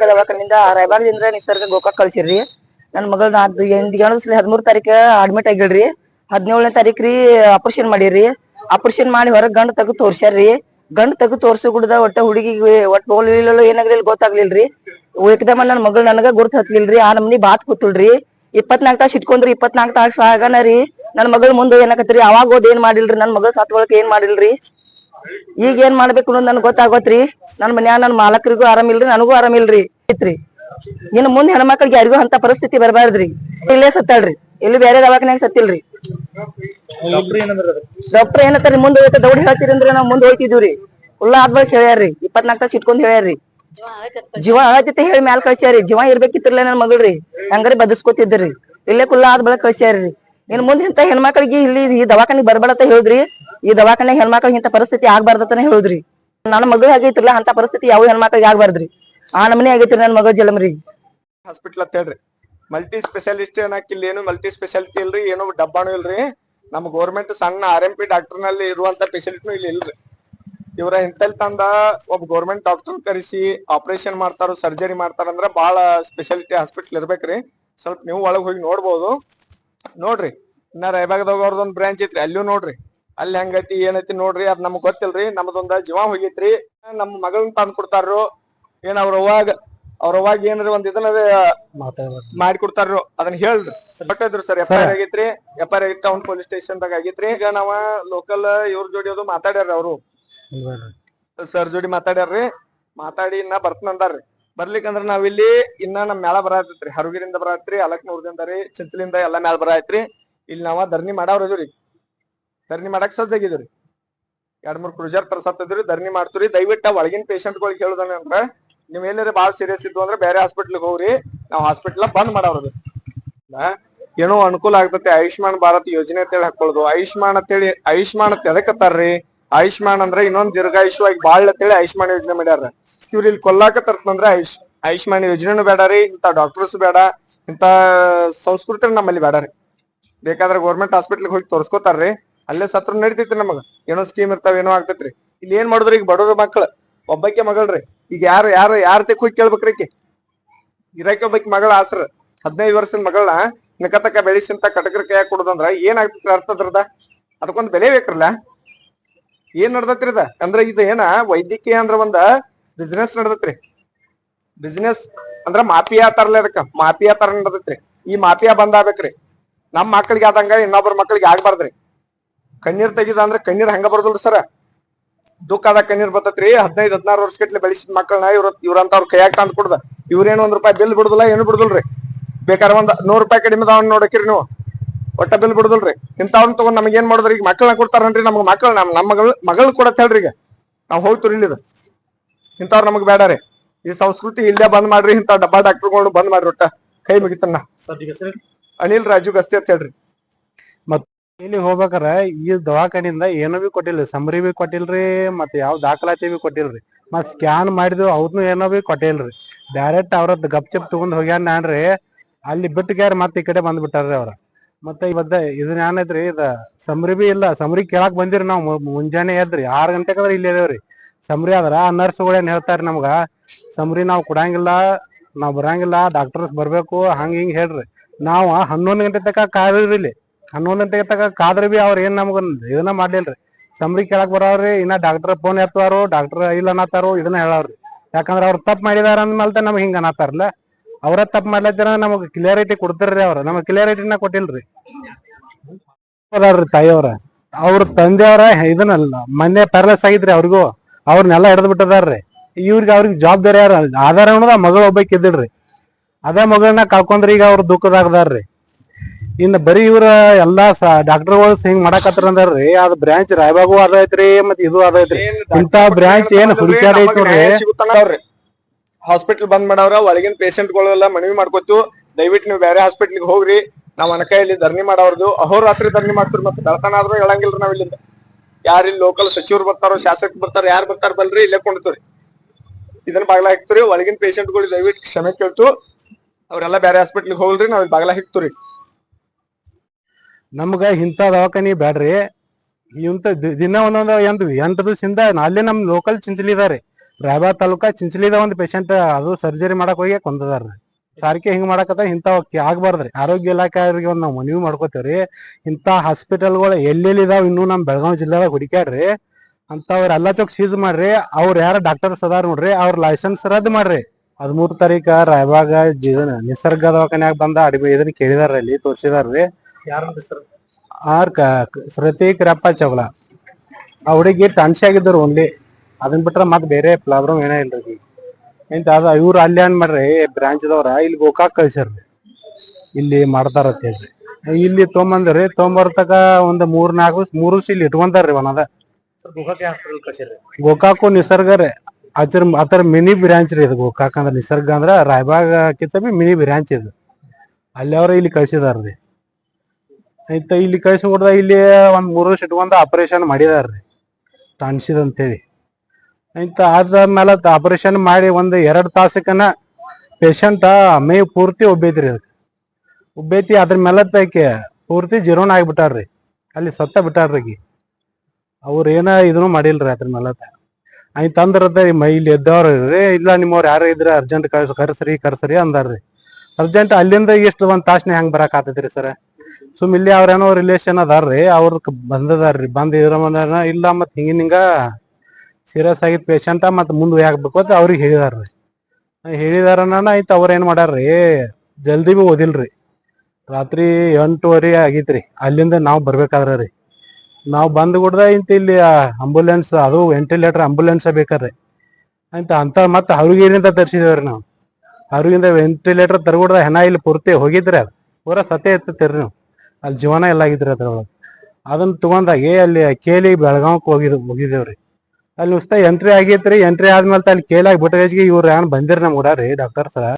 ದವಾಖಾನಿಂದ ರಾಯಬಾಗದಿಂದ ನಿಸರ್ಗ ಗೋಕಾಕ್ ಕಳ್ಸಿರ್ರಿ. ನನ್ ಮಗಳ ನಾಲ್ಕು ತಾರೀಕ ಅಡ್ಮಿಟ್ ಆಗಿಲ್ರಿ. ಹದಿನೇಳನೇ ತಾರೀಕ್ ರೀ ಆಪರೇಷನ್ ಮಾಡಿರಿ ಆಪರೇಷನ್ ಮಾಡಿ ಹೊರಗ್ ಗಂಡ ತಗ ತೋರ್ಸ್ಯಾರ್ರಿ. ಗಂಡ ತಗ ತೋರ್ಸ ಗುಡ್ದ ಒಟ್ಟ ಹುಡುಗಿಗೆ ಒಟ್ಟ ಹೋಗ್ಲಿಲ್ಲ ಏನಾಗ್ಲಿಲ್ಲ ಗೊತ್ತಾಗ್ಲಿಲ್ರಿ. ಏಕದಮ್ಮ ನನ್ ಮಗಳು ನನಗ ಗುರ್ತ ಹತ್ಲಿಲ್ರಿ. ಆ ನಮ್ನಿ ಬಾತ್ ಕೂತುಳ್ರಿ ಇಪ್ಪತ್ನಾಲ್ಕು ತಾಸು ಇಟ್ಕೊಂಡ್ರಿ ಇಪ್ಪತ್ನಾಲ್ಕು ತಾಸು ಆಗನ ರೀ ನನ್ ಮಗಳ ಮುಂದೆ ಏನಾಕತ್ರಿ? ಅವಾಗ ಹೋದ್ ಏನ್ ಮಾಡಿಲ್ರಿ? ನನ್ ಮಗಳ ಸತ್ಕೊಳಕ್ ಏನ್ ಮಾಡಿಲ್ರಿ? ಈಗ ಏನ್ ಮಾಡ್ಬೇಕು ಅನ್ನೋದು ನನ್ಗೆ ಗೊತ್ತಾಗೋತ್ರಿ. ನನ್ ಮನ್ಯಾಗ ನನ್ ಮಾಲಕರಿಗೂ ಆರಾಮಿಲ್ರಿ ನನಗೂ ಆರಾಮಿಲ್ರಿ ಐತ್ರಿ. ಇನ್ನು ಮುಂದೆ ಹೆಣ್ಮಕ್ಳಿಗೆ ಯಾರಿಗೂ ಅಂತ ಪರಿಸ್ಥಿತಿ ಬರಬಾರ್ದ್ರಿ. ಇಲ್ಲೇ ಸತ್ತಾಳ್ರಿ. ಇಲ್ಲಿ ಬೇರೆ ದವಾಖಾನ್ಯಾಗ ಸತ್ತಿಲ್ರಿ. ಡಾಕ್ಟರ್ ಏನತ್ತಾರಿ ಮುಂದೆ ಹೋಗ್ತಾ ದೌಡ್ ಹೇಳ್ತೀರಿ ಅಂದ್ರೆ ನಾವ್ ಮುಂದೆ ಹೋಯ್ತಿದ್ವಿ ಉಳ್ಳ ಆದ್ಮೇಲೆ ಹೇಳ್ಯಾರ್ರಿ. ಇಪ್ಪತ್ನಾಕ್ ತಾಸ ಇಟ್ಕೊಂಡ್ ಹೇಳ್ಯಾರ್ರಿ. ಜೀವ ಆಗತ್ತೆ ಹೇಳಿ ಮ್ಯಾಲ್ ಕಳ್ಸ್ಯಾರಿ ಜೀವ ಇರ್ಬೇಕಿತ್ತಿರ್ಲ ನನ್ ಮಗಳ್ರಿ. ಹಂಗಾರಿ ಬದಸ್ಕೊತಿದ್ರಿ ಇಲ್ಲೇ ಕುಲ್ಲ ಆದ ಕಳ್ಸ್ಯಾರ್ರಿ. ಕಳ್ಸ್ಯಾರಿ ಇನ್ ಮುಂದೆ ಇಂತ ಹೆಣ್ಮಕ್ಳಿಗೆ ಇಲ್ಲಿ ಈ ದವಾಖಾನಿಗ್ ಬರ್ಬೇಡತ್ತ ಹೇಳಿದ್ರಿ. ಈ ದವಾಖಾನೆ ಹೆಣ್ಮಕ್ಳಿಗೆ ಇಂತ ಪರಿಸ್ಥಿತಿ ಆಗ್ಬಾರ್ದತನ ಹೇಳುದ್ರಿ. ನನ್ನ ಮಗಳು ಆಗೈತಿರ್ಲ ಅಂತ ಪರಿಸ್ಥಿತಿ ಯಾವ ಹೆಣ್ಮಕ್ಳಿಗೆ ಆಗ್ಬಾರ್ದ್ರಿ? ಆ ನಮನೆ ಆಗೈತ್ರಿ ನನ್ನ ಮಗಳು ಜಲಮ್ರಿ. ಹಾಸ್ಪಿಟಲ್ ಅಂತ ಹೇಳ್ರಿ. ಮಲ್ಟಿ ಸ್ಪೆಷಾಲಿಸ್ಟ್ ಅನ್ನಕ್ ಇಲ್ಲಿ ಏನು ಮಲ್ಟಿ ಸ್ಪೆಷಾಲಿಟಿ ಇಲ್ರಿ, ಏನು ಡಬ್ಬಾನು ಇಲ್ರಿ. ನಮ್ ಗೌರ್ಮೆಂಟ್ ಸಣ್ಣ ಆರ್ ಎಂ ಪಿ ಡಾಕ್ಟರ್ನಲ್ಲಿ ಇರುವಂತ ಫೆಸಿಲಿಟಿನೂ ಇಲ್ಲಿ ಇಲ್ರಿ. ಇವ್ರ ಇಂತಲ್ ತಂದ ಒಬ್ಬ ಗೌರ್ಮೆಂಟ್ ಡಾಕ್ಟರ್ ಕರೆಸಿ ಆಪರೇಷನ್ ಮಾಡ್ತಾರ ಸರ್ಜರಿ ಮಾಡ್ತಾರ ಅಂದ್ರೆ ಬಹಳ ಸ್ಪೆಷಾಲಿಟಿ ಹಾಸ್ಪಿಟಲ್ ಇರ್ಬೇಕ್ರಿ. ಸ್ವಲ್ಪ ನೀವು ಒಳಗ್ ಹೋಗಿ ನೋಡ್ಬೋದು. ನೋಡ್ರಿ ಇನ್ನ ರಾಯಬಾಗದಾಗ ಒಂದ್ ಬ್ರಾಂಚ್ ಐತ್ರಿ, ಅಲ್ಲೂ ನೋಡ್ರಿ. ಅಲ್ಲಿ ಹೆಂಗೈತಿ, ಏನೈತಿ ನೋಡ್ರಿ, ಅದ್ ನಮಗ್ ಗೊತ್ತಿಲ್ರಿ, ನಮ್ದೊಂದ ಜೀವ ಹೋಗೈತ್ರಿ. ನಮ್ ಮಗಳನ್ ತಂದ್ ಕೊಡ್ತಾರ್ರು. ಏನ್ ಅವ್ರ ಅವಾಗ ಅವ್ರ ಅವಾಗ ಏನ್ರಿ ಒಂದ್ ಇದನ್ನ ಮಾಡಿ ಕೊಡ್ತಾರ್ರು. ಅದನ್ನ ಹೇಳ್ರಿ. ಬಟ್ಟಿದ್ರು ಸರ್, ಎಫ್ ಐ ಆರ್ ಆಗೈತ್ರಿ. F I R town police station ದಾಗ ಆಗೈತ್ರಿ. ಈಗ ನಾವ ಲೋಕಲ್ ಇವ್ರ ಜೋಡಿ ಅದು ಮಾತಾಡ್ಯಾರ ಅವ್ರು. ಸರ್ ಜೋಡಿ ಮಾತಾಡ್ಯಾರ್ರಿ. ಮಾತಾಡಿ ಇನ್ನ ಬರ್ತನಂದಾರ್ರಿ ಬರ್ಲಿಕ್ಕಂದ್ರ ನಾವಿಲ್ಲಿ ಇನ್ನ ನಮ್ ಮೇಳ ಬರತ್ರಿ ಹರುಗಿರಿಂದ ಬರತ್ರಿ, ಅಲಕ್ನೂರ್ದಿಂದ ರೀ ಚಿಂತಲಿಂದ ಎಲ್ಲಾ ಮೇಳ ಬರತ್ರಿ. ಇಲ್ಲಿ ನಾವ ಧರ್ನಿ ಮಾಡಾವ್ರ ಧರ್ನಿ ಮಾಡಕ್ ಸಜ್ಜಾಗಿದ್ರಿ ಎರಡ್ ಮೂರ್ ಕ್ರೂಜರ್ ತರ್ಸತ್ತಿದ್ರಿ ಧರ್ನಿ ಮಾಡ್ತೀರಿ. ದಯವಿಟ್ಟ ಒಳಗಿನ ಪೇಷಂಟ್ ಗಳಿಗೆ ಅಂದ್ರ, ನೀವ್ ಏನಾರ ಬಾಳ ಸೀರಿಯಸ್ ಇದ್ದು ಅಂದ್ರೆ ಬೇರೆ ಹಾಸ್ಪಿಟ್ಲಿಗೆ ಹೋಗ್ರಿ. ನಾವ್ ಹಾಸ್ಪಿಟ್ಲ್ ಬಂದ್ ಮಾಡವ್ರದು ಏನೋ ಅನುಕೂಲ ಆಗ್ತತೆ. ಆಯುಷ್ಮಾನ್ ಭಾರತ್ ಯೋಜನೆ ಅಂತ ಹೇಳಿ ಹಾಕೊಳ್ಳೋದು ಆಯುಷ್ಮಾನ್ ಅಂತೇಳಿ ಆಯುಷ್ಮಾನ್ ಅಂತ ಎದಕ್ಕತ್ತಾರ್ರಿ ಆಯುಷ್ಮಾನ್ ಅಂದ್ರೆ ಇನ್ನೊಂದ್ ದೀರ್ಘಾಯುಷ್ಯವಾಗಿ ಬಾಳ್ ಅಂತೇಳಿ ಆಯುಷ್ಮಾನ್ ಯೋಜನೆ ಮಾಡ್ಯಾರ. ಇವ್ರ ಇಲ್ಲಿ ಕೊಲ್ಲಾಕ ತರ್ತಂದ್ರ ಆಯುಷ್, ಆಯುಷ್ಮಾನ್ ಯೋಜನೆನು ಬೇಡ ರೀ ಇಂತ ಡಾಕ್ಟರ್ಸ್ ಬೇಡ. ಇಂತ ಸಂಸ್ಕೃತಿ ನಮ್ಮಲ್ಲಿ ಬೇಡ ರೀ. ಬೇಕಾದ್ರೆ ಗೌರ್ಮೆಂಟ್ ಹಾಸ್ಪಿಟ್ಲಿಗೆ ಹೋಗಿ ತೋರ್ಸ್ಕೊತಾರ್ರಿ. ಅಲ್ಲೇ ಸತ್ರ ನಡೀತೈತಿ ನಮಗ. ಏನೋ ಸ್ಕೀಮ್ ಇರ್ತಾವ, ಏನೋ ಆಗ್ತೈತ್ರಿ. ಇಲ್ಲಿ ಏನ್ ಮಾಡುದ್ರಿ ಈಗ ಬಡವ್ರ ಮಕ್ಳು? ಒಬ್ಬಕ್ಕೆ ಮಗಳ್ರಿ. ಈಗ ಯಾರು ಯಾರು, ಯಾರ ತೆಕ್ ಹೋಗಿ ಕೇಳ್ಬೇಕ್ರಿ ಈಕಿ ಇರಾಕಿ ಒಬ್ಬಾಕಿ ಮಗಳ ಆಸ್ರ. ಹದಿನೈದು ವರ್ಷದ ಮಗಳನ್ನ ನಿಕತಕ ಬೆಳೆಸಿಂತ ಕಟಕರ ಕೈಯಾಗ ಕೊಡುದಂದ್ರ ಏನ್ ಆಗ್ತೈತ್ರಿ ಅದಕ್ಕೊಂದು ಬೆಲೆ ಬೇಕ್ರಲ್ಲ? ಏನ್ ನಡ್ದತ್ರಿ ಇದ ಅಂದ್ರ ಇದು ಏನ ವೈದ್ಯಕೀಯ ಅಂದ್ರ ಒಂದ ಬಿಸ್ನೆಸ್ ನಡ್ದತ್ರಿ. ಬಿಸ್ನೆಸ್ ಅಂದ್ರ ಮಾಫಿಯಾ ತರಲ್ಲ ಅದಕ್ಕ. ಮಾಫಿಯಾ ತರ ನಡ್ದತ್ರಿ. ಈ ಮಾಫಿಯಾ ಬಂದ್ ಆಗ್ಬೇಕ್ರಿ. ನಮ್ ಮಕ್ಳಿಗೆ ಆದಂಗ ಇನ್ನೊಬ್ಬರ ಮಕ್ಳಿಗೆ ಆಗ್ಬಾರ್ದ್ರಿ. ಕಣ್ಣೀರ್ ತೆಗಿದ ಅಂದ್ರೆ ಕಣ್ಣೀರ್ ಹಂಗ ಬರ್ದಲ್ರಿ ಸರ? ದುಃಖ ಆದ ಕಣ್ಣೀರ್ ಬರ್ತೈತ್ರಿ. ಹದಿನೈದ್ ಹದಿನಾರು ವರ್ಷ ಗಟ್ಲೆ ಬೆಳೆಸಿದ ಮಕ್ಕಳನ್ನ ಇವ್ರ ಇವ್ರಂತವ್ರ ಕೈಯಾಗ ತಂದ್ ಕೊಡ್ದ. ಇವ್ರೇನು ಒಂದ್ ರೂಪಾಯಿ ಬಿಲ್ ಬಿಡುದಿಲ್ಲ ಏನು ಬಿಡುದಿಲ್ರಿ? ಬೇಕಾದ್ರೆ ಒಂದ್ ನೂರ್ ರೂಪಾಯಿ ಕಡಿಮೆ ಅದಾವ ನೋಡಕ್ರಿ ನೀವು. ಒಟ್ಟ ಬಿಲ್ ಬಿಡುದಿಲ್ರಿ. ಇಂಥವ್ನ ತಗೊಂಡ್ ನಮ್ಗೆ ಏನ್ ಮಾಡುದ್ರಿ? ಈಗ ಮಕ್ಕಳನ್ನ ಕೊಡ್ತಾರನ್ರಿ ನಮ್ಗೆ ಮಕ್ಕಳು ನಮ್ ನಮ್ಮ ಮಗಳು ಮಗಳು ಕೊಡತ್ ಹೇಳ್ರಿ ಈಗ. ನಾವ್ ಹೋಗ್ತೀರಿ ಇಲ್ಲಿದ. ಇಂಥವ್ರು ನಮಗ್ ಬೇಡ ರೀ. ಈ ಸಂಸ್ಕೃತಿ ಇಲ್ಲೇ ಬಂದ್ ಮಾಡ್ರಿ ಇಂಥ ಡಬ್ಬಾ ಡಾಕ್ಟರ್ಗಳು ಬಂದ್ ಮಾಡ್ರಿ ಒಟ್ಟ. ಕೈ ಮುಗಿತನ್ನ ಅನಿಲ್ ರಾಜು ಗಸ್ತಿ ಅಂತ ಹೇಳ್ರಿ. ಇಲ್ಲಿ ಹೋಗ್ಬೇಕಾರ? ಈ ದವಾಖಾನಿಂದ ಏನೋ ಬಿ ಕೊಟ್ಟಿಲ್ಲ ಸಮರಿ ಬಿ ಕೊಟ್ಟಿಲ್ರಿ ಮತ್ ಯಾವ ದಾಖಲಾತಿ ಬಿ ಕೊಟ್ಟಿಲ್ರಿ. ಮತ್ ಸ್ಕ್ಯಾನ್ ಮಾಡಿದ್ವಿ ಅವ್ರನ್ನು ಏನೋ ಬಿ ಕೊಟ್ಟಿಲ್ರಿ. ಡೈರೆಕ್ಟ್ ಅವ್ರದ್ ಗಪ್ ಚಪ್ ತಗೊಂಡ್ ಹೋಗ್ಯಾನ ನಾನ್ರಿ. ಅಲ್ಲಿ ಬಿಟ್ಟು ಗ್ಯಾರ ಮತ್ತೆ ಈ ಕಡೆ ಬಂದ್ಬಿಟ್ಟಾರ್ರಿ ಅವ್ರ. ಮತ್ತೆ ಇವತ್ತ ಇದನ್ನ ಏನೈತ್ರಿ ಇದ ಸಮರಿ ಬಿ ಇಲ್ಲ ಸಮರಿ ಕೇಳಾಕ್ ಬಂದಿರಿ ನಾವು ಮುಂಜಾನೆ ಎದ್ರಿ, ಆರ್ ಗಂಟೆಗದ್ರ ಇಲ್ಲಿ ಇದೇವ್ರಿ. ಸಮರಿ ಆದ್ರ, ಆ ನರ್ಸ್ಗಳು ಏನ್ ಹೇಳ್ತಾರ ನಮ್ಗ ಸಮರಿ ನಾವು ಕೊಡಂಗಿಲ್ಲ, ನಾವ್ ಬರಂಗಿಲ್ಲ ಡಾಕ್ಟರ್ಸ್ ಬರ್ಬೇಕು, ಹಂಗ ಹಿಂಗ್ ಹೇಳ್ರಿ. ನಾವ್ ಹನ್ನೊಂದ್ ಗಂಟೆ ತನಕ ಕಾಯ್ರಿ ಇಲ್ಲಿ. ಹನ್ನೊಂದ್ ಗಂಟೆಗೆ ತಗ ಕಾದ್ರ ಬಿ ಅವ್ರ ಏನ್ ನಮ್ಗ ಇದನ್ನ ಮಾಡ್ಲಿಲ್ರಿ. ಸಮರಿ ಕೇಳಕ್ ಬರೋರಿ ಇನ್ನ ಡಾಕ್ಟರ್ ಫೋನ್ ಎತ್ತವಾರು ಡಾಕ್ಟರ್ ಇಲ್ಲ ಅನ್ನತ್ತಾರು ಇದನ್ನ ಹೇಳವ್ರಿ. ಯಾಕಂದ್ರ ಅವ್ರ ತಪ್ಪ ಮಾಡಿದಾರ ಅಂದ್ಮೇಲೆ ನಮ್ಗೆ ಹಿಂಗ ಅನ್ನತ್ತಾರಲ್ಲ ಅವ್ರ ತಪ್ಪು ಮಾಡ್ಲತ್ತರ ನಮಗ್ ಕ್ಲಿಯರಿಟಿ ಕೊಡ್ತಾರ್ರಿ ಅವ್ರ. ನಮಗ್ ಕ್ಲಿಯರಿಟಿನ ಕೊಟ್ಟಿಲ್ರಿ. ತಾಯಿಯವ್ರ. ಅವ್ರ ತಂದೆಯವ್ರ ಇದನ್ನಲ್ಲ, ಮೊನ್ನೆ ಪ್ಯಾರಲೈಸ್ ಆಗಿದ್ರಿ ಅವ್ರಿಗೂ. ಅವ್ರನ್ನೆಲ್ಲ ಹಿಡಿದು ಬಿಟ್ಟದಾರ್ರಿ. ಇವ್ರಿಗೆ ಅವ್ರಿಗೆ ಜವಾಬ್ದಾರಿ ಯಾರ ಆಧಾರ ಅನ್ನೋದ ಮಗಳು ಒಬ್ಬಾಕಿ ಇದ್ದಿಲ್ರಿ. ಅದೇ ಮಗಳನ್ನ ಕಳ್ಕೊಂಡ್ರಿ ಈಗ ಅವ್ರ ದುಃಖದಾಗದಾರ್ರಿ. ಇನ್ನ ಬರೀ ಇವ್ರ ಎಲ್ಲಾ ಡಾಕ್ಟರ್ಗಳು ಹಿಂಗ್ ಮಾಡಾಕತ್ರ ಅಂದಾರ್ರಿ ಅದ್ ಬ್ರಾಂಚ್ ರಾಯಬಾಗು ಅದ ಐತ್ರಿ ಮತ್ ಇದು ಅದ ಐತ್ರಿ. ಇಂತ ಬ್ರಾಂಚ್ ಏನ್ ಹುಡುಕ್ಯಾಡ ಹಾಸ್ಪಿಟಲ್ ಬಂದ್ ಮಾಡವ್ರ ಒಳಗಿನ ಪೇಷಂಟ್ ಗಳೆಲ್ಲ ಮನವಿ ಮಾಡ್ಕೊತು ದಯವಿಟ್ಟು ನೀವು ಬೇರೆ ಹಾಸ್ಪಿಟಲ್ ಹೋಗ್ರಿ. ನಾವ್ ಅನಕೈಲಿ ಧರಣಿ ಮಾಡವ್ರದು. ಅಹೋರಾತ್ರಿ ಧರಣಿ ಮಾಡ್ತೀರಿ ಮತ್ತೆ ಬೆಳತನ ಆದ್ರೂ ಹೇಳಂಗಿಲ್ರಿ ನಾವ್ ಇಲ್ಲಿಂದ. ಯಾರು ಇಲ್ಲಿ ಲೋಕಲ್ ಸಚಿವರು ಬರ್ತಾರೋ ಶಾಸಕರು ಬರ್ತಾರ ಯಾರು ಬರ್ತಾರ ಬಲ್ರಿ ಇಲ್ಲೇ ಕೊಂಡ್ತೀವ್ರಿ. ಇದನ್ನ ಬಾಗ್ಲ ಹಾಕ್ತಿರಿ ಒಳಗಿನ ಪೇಷಂಟ್ಗಳು ದಯವಿಟ್ಟು ಕ್ಷಮೆ ಕೇಳ್ತು. ಅವ್ರೆಲ್ಲ ಬೇರೆ ಹಾಸ್ಪಿಟಲ್ ಹೋಗ್ರಿ ನಾವ್ ಇಲ್ಲಿ ಬಾಗ್ಲ ಹಾಕ್ತಿರಿ ನಮ್ಗ ಇಂಥ ದವಾಖಾನಿ ಬ್ಯಾಡ್ರಿ. ದಿ- ದಿನ ಒಂದೊಂದು ಎಂಟು ಎಂಟು ದಿವಸದಿಂದ ಅಲ್ಲೇ ನಮ್ ಲೋಕಲ್ ಚಿಂಚಲಿ ಇದಾರೆ ರಾಯಬಾ ತಾಲೂಕಾ ಚಿಂಚಲಿದ ಒಂದು ಪೇಷಂಟ್ ಅದು ಸರ್ಜರಿ ಮಾಡಕ್ ಹೋಗಿ ಕೊಂದದಾರ್ರಿ. ಸಾರಿಗೆ ಹಿಂಗ್ ಮಾಡಕತ್ತ ಇಂಥವ್ ಆಗ್ಬಾರ್ದ್ರಿ. ಆರೋಗ್ಯ ಇಲಾಖೆ ಅವ್ರಿಗೆ ಒಂದ್ ನಾವು ಮನವಿ ಮಾಡ್ಕೋತೇವ್ರಿ. ಇಂಥ ಹಾಸ್ಪಿಟಲ್ಗಳು ಎಲ್ಲೆಲ್ಲಿ ಇದಾವ ಇನ್ನು ನಮ್ ಬೆಳಗಾವಿ ಜಿಲ್ಲೆದಾಗ ಹುಡುಕ್ಯಾಡ್ರಿ. ಅಂತವ್ರ ಎಲ್ಲಾ ಚೊಕ್ ಸೀಸ್ ಮಾಡ್ರಿ. ಅವ್ರ ಯಾರ ಡಾಕ್ಟರ್ಸ್ ಅದಾರ ನೋಡ್ರಿ. ಅವ್ರ ಲೈಸೆನ್ಸ್ ರದ್ದು ಮಾಡ್ರಿ. ಹದಿಮೂರ್ ತಾರೀಕ ರಾಯಬಾಗ ನಿಸರ್ಗ ದವಾಖಾನ್ಯಾಗ ಬಂದ ಅಡಿಮೆ ಇದನ್ನ ಕೇಳಿದಾರ್ರಿ ಅಲ್ಲಿ ತೋರ್ಸಿದಾರ್ರಿ. ಆರ್ ಕ ಶ್ರುತಿ ಕಿರಪ್ಪ ಚೌಳ ಆ ಹುಡುಗಿ ಟನ್ಸಿ ಆಗಿದ್ದರು ಓನ್ಲಿ ಅದನ್ ಬಿಟ್ರೆ ಮತ್ತೆ ಬೇರೆ ಪ್ರಾಬ್ಲಮ್ ಏನೇ ಇಲ್ರಿ ಎಂತ ಅದ ಇವ್ರು ಅಲ್ಲಿ ಏನ್ ಮಾಡ್ರಿ ಬ್ರಾಂಚ್ ದವ್ರ ಇಲ್ಲಿ ಗೋಕಾಕ್ ಕಳ್ಸ್ಯಾರ್ರಿ ಇಲ್ಲಿ ಮಾಡ್ತಾರ ಹೇಳ್ರಿ. ಇಲ್ಲಿ ತೊಗೊಂಬಂದ್ರಿ ತೊಗೊಂಬರ್ತಕ ಒಂದ್ ಮೂರ್ ನಾಲ್ಕು ಮೂರು ವರ್ಷ ಇಲ್ಲಿ ಇಟ್ಕೊಂತಾರ್ರಿ ಒಂದ ಗೋಕಾಕು ನಿಸರ್ಗ ರೀ. ಆಚರ್ ಆತರ ಮಿನಿ ಬ್ರಾಂಚ್ ರೀ ಇದು ಗೋಕಾಕ್ ಅಂದ್ರೆ ನಿಸರ್ಗ ಅಂದ್ರ ರಾಯಬಾಗ್ ಕಿತ್ತ ಮಿನಿ ಬ್ರಾಂಚ್ ಇದು. ಅಲ್ಲಿ ಅವ್ರ ಇಲ್ಲಿ ಕಳ್ಸಿದಾರ್ರಿ ಆಯ್ತ, ಇಲ್ಲಿ ಕಳ್ಸಿ ಹೊಡ್ದ ಇಲ್ಲಿ ಒಂದ್ ಮೂರು ವರ್ಷ ಇಟ್ಕೊಂಡ ಆಪರೇಷನ್ ಮಾಡಿದಾರ್ರಿ. ಟಾನ್ಸಿದ್ ಅಂತೇಳಿ. ಆಯ್ತ ಮೇಲೆ ಆಪರೇಷನ್ ಮಾಡಿ ಒಂದ್ ಎರಡ್ ತಾಸಕ್ಕನ ಪೇಷಂಟ್ ಮೇ ಪೂರ್ತಿ ಒಬ್ಬೈತ್ರಿ ಅದಕ್ಕೆ. ಒಬ್ಬೈತಿ ಅದ್ರ ಮೇಲೆ ಆಕೆ ಪೂರ್ತಿ ಜೀರೋನ ಆಗ್ಬಿಟ್ಟಾರ್ರಿ. ಅಲ್ಲಿ ಸತ್ತ ಬಿಟ್ಟಾರ್ರಿ ಅವ್ರು ಏನ ಇದನ್ನು ಮಾಡಿಲ್ರಿ ಅದ್ರ ಮೇಲೆ ಆಯ್ತು ಅಂದ್ರದ ಮೈ ಇಲ್ಲಿ ಎದ್ದವ್ರ ಇಲ್ಲ, ನಿಮ್ಮವ್ರು ಯಾರು ಇದ್ರ ಅರ್ಜೆಂಟ್ ಕಳ್ಸ, ಕರ್ಸ್ರಿ ಕರ್ಸ್ರಿ ಅಂದಾರ್ರಿ. ಅರ್ಜೆಂಟ್ ಅಲ್ಲಿಂದ ಎಷ್ಟು ಒಂದ್ ತಾಸ್ನೆ ಹೆಂಗ್ ಬರಾಕ್ ಆತೈತ್ರಿ ಸರ್. ಸುಮ್ ಇಲ್ಲಿ ಅವ್ರೇನೋ ರಿಲೇಷನ್ ಅದಾರ್ರಿ ಅವ್ರ ಬಂದದಾರ್ರಿ. ಬಂದ್ ಇದ್ರ ಮನ ಇಲ್ಲ ಮತ್ ಹಿಂಗಿನ ಹಿಂಗ ಸೀರಿಯಸ್ ಆಗಿದ್ ಪೇಷಂಟ ಮತ್ ಮುಂದ್ ಆಗ್ಬೇಕು ಅಂತ ಅವ್ರಿಗೆ ಹೇಳಿದಾರ್ರಿ. ಹೇಳಿದಾರ ಆಯ್ತು ಅವ್ರ ಏನ್ ಮಾಡ್ಯಾರ್ರಿ ಜಲ್ದಿ ಬಿ ಓದಿಲ್ರಿ. ರಾತ್ರಿ ಎಂಟುವರೆ ಆಗೈತ್ರಿ, ಅಲ್ಲಿಂದ ನಾವ್ ಬರ್ಬೇಕಾದ್ರ ರೀ. ನಾವ್ ಬಂದ್ ಇಂತ ಇಲ್ಲಿ ಅಂಬುಲೆನ್ಸ್ ಅದು ವೆಂಟಿಲೇಟರ್ ಅಂಬುಲೆನ್ಸ್ ಬೇಕಾರ್ರಿ. ಅಂತ ಅಂತ ಮತ್ತ ಅವ್ರಿಗೇನಿಂದ ತರ್ಸಿದೇವ್ರಿ ನಾವು. ಅವ್ರಿಗಿಂದ ವೆಂಟಿಲೇಟರ್ ತರಗುಡ್ದ ಹೆಣ ಇಲ್ಲಿ ಪೂರ್ತಿ ಹೋಗಿದ್ರಿ ಅದು. ಪೂರ ಸತೆ ಎತ್ತತ್ತೀರಿ ನೀವು. ಅಲ್ಲಿ ಜೀವನ ಎಲ್ಲ ಆಗಿದ್ರಿ ಅದ್ರೊಳಗೆ. ಅದನ್ನ ತಗೊಂಡಾಗ ಅಲ್ಲಿ ಕೇಲಿ ಬೆಳಗಾವಕ್ಕೆ ಹೋಗಿದ್ವಿ ಹೋಗಿದ್ದೇವ್ರಿ. ಅಲ್ಲಿ ಉಸ್ತ ಎಂಟ್ರಿ ಆಗೈತ್ರಿ ಎಂಟ್ರಿ ಆದ್ಮೇಲೆ ಅಲ್ಲಿ ಕೇಲಾಗಿ ಬಿಟ್ಟಗಜ್ಗೆ ಇವ್ರು ಏನು ಬಂದಿರ್ ನಮ್ ಕೂಡ ರೀ ಡಾಕ್ಟರ್ಸ್